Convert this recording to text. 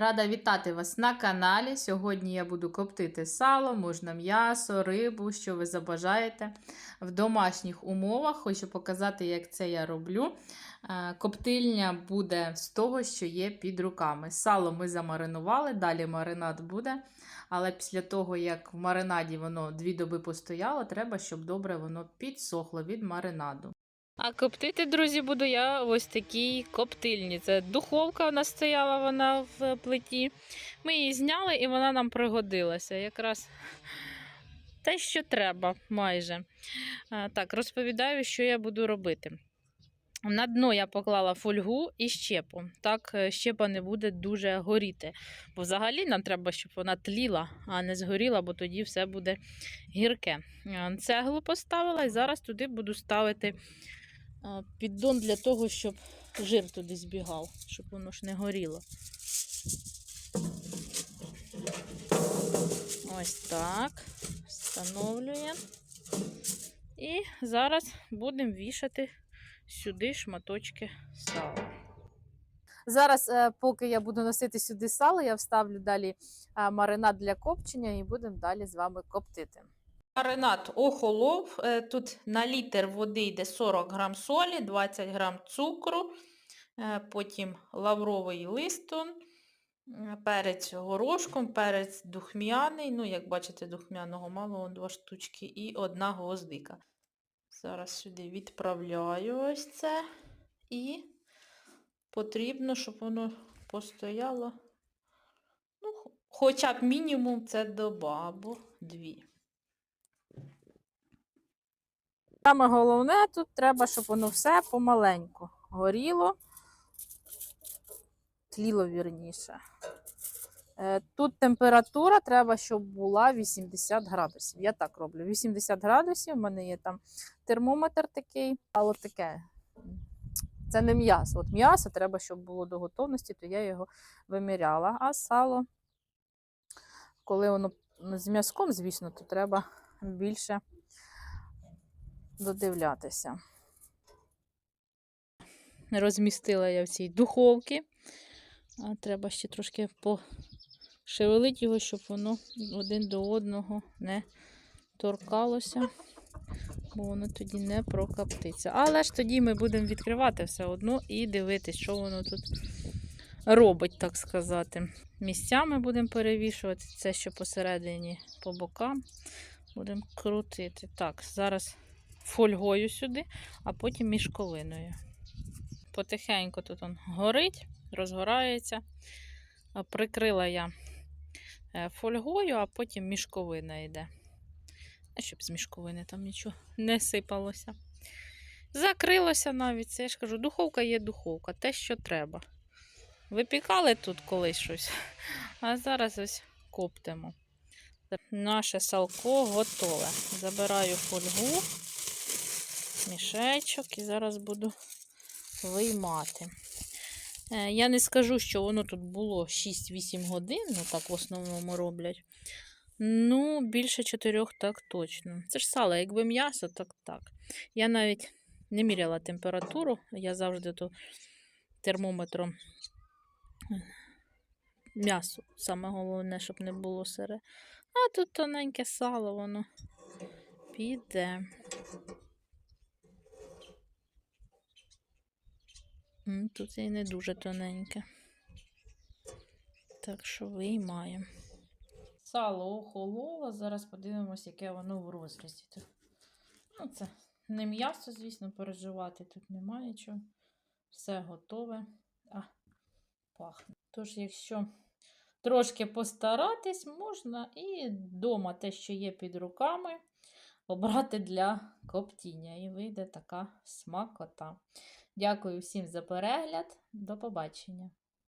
Рада вітати вас на каналі. Сьогодні я буду коптити сало, можна м'ясо, рибу, що ви забажаєте. В домашніх умовах хочу показати, як це я роблю. Е, Коптильня буде з того, що є під руками. Сало ми замаринували, далі маринад буде. Але після того, як в маринаді воно дві доби постояло, треба, щоб добре воно підсохло від маринаду. А коптити, друзі, буду я ось такій коптильні. Це духовка у нас стояла вона в плиті. Ми її зняли і вона нам пригодилася. Якраз те, що треба майже. Так, розповідаю, що я буду робити. На дно я поклала фольгу і щепу. Так, е, щепа не буде дуже горіти. Бо взагалі нам треба, щоб вона тліла, а не згоріла, бо тоді все буде гірке. Е, Цеглу поставила і зараз туди буду ставити піддон для того, щоб жир туди збігав, щоб воно ж не горіло. Ось так. Встановлюємо. І зараз будемо вішати сюди шматочки сала. Зараз, е, поки я буду носити сюди сало, я вставлю далі маринад для копчення і будемо далі з вами коптити. Маринад охолов. Е, Тут на літр води йде 40 грам солі, 20 грам цукру, е, потім лавровий листон, е, перець горошком, перець духмяний. Ну, як бачите, духмяного мало, два штучки, і одна гвоздика. Зараз сюди відправляю ось це. І потрібно, щоб воно постояло. Ну, хоча б мінімум це доба або дві. Саме головне тут треба, щоб воно все помаленьку горіло, тліло вірніше. Е, Тут температура треба, щоб була 80 градусів. Я так роблю. 80 градусів, у мене є там термометр такий, але таке. Це не м'ясо. От м'ясо треба, щоб було до готовності, то я його виміряла. А сало, коли воно з м'язком, звісно, то треба більше додивлятися. Розмістила я в цій духовці. А треба ще трошки пошевелити його, щоб воно один до одного не торкалося, бо воно тоді не прокоптиться. Але ж тоді ми будемо відкривати все одно і дивитись, що воно тут робить, так сказати. Місцями будемо перевішувати це, що посередині по бокам. Будемо крутити. Так, зараз фольгою сюди, а потім мішковиною. Потихеньку тут он горить, розгорається. Прикрила я е, фольгою, а потім мішковина йде. Щоб з мішковини там нічого не сипалося. Закрилося навіть, це я ж кажу, духовка є духовка, те, що треба. Випікали тут колись щось, а зараз ось коптимо. Наше салко готове. Забираю фольгу, мішечок і зараз буду виймати. Е, Я не скажу, що воно тут було 6-8 годин, ну так в основному роблять. Ну, більше 4 так точно. Це ж сало, якби м'ясо, так так. Я навіть не міряла температуру, я завжди то термометром м'ясо. Саме головне, щоб не було сире. А тут тоненьке сало, воно піде. Тут і не дуже тоненьке. Так що виймаємо. Сало охололо. Зараз подивимось, яке воно в розрізі. Ну, це не м'ясо, звісно, переживати тут немає чого. Все готове. А, пахне. Тож, якщо трошки постаратись, можна і вдома те, що є під руками, обрати для коптіння. І вийде така смакота. Дякую всім за перегляд. До побачення.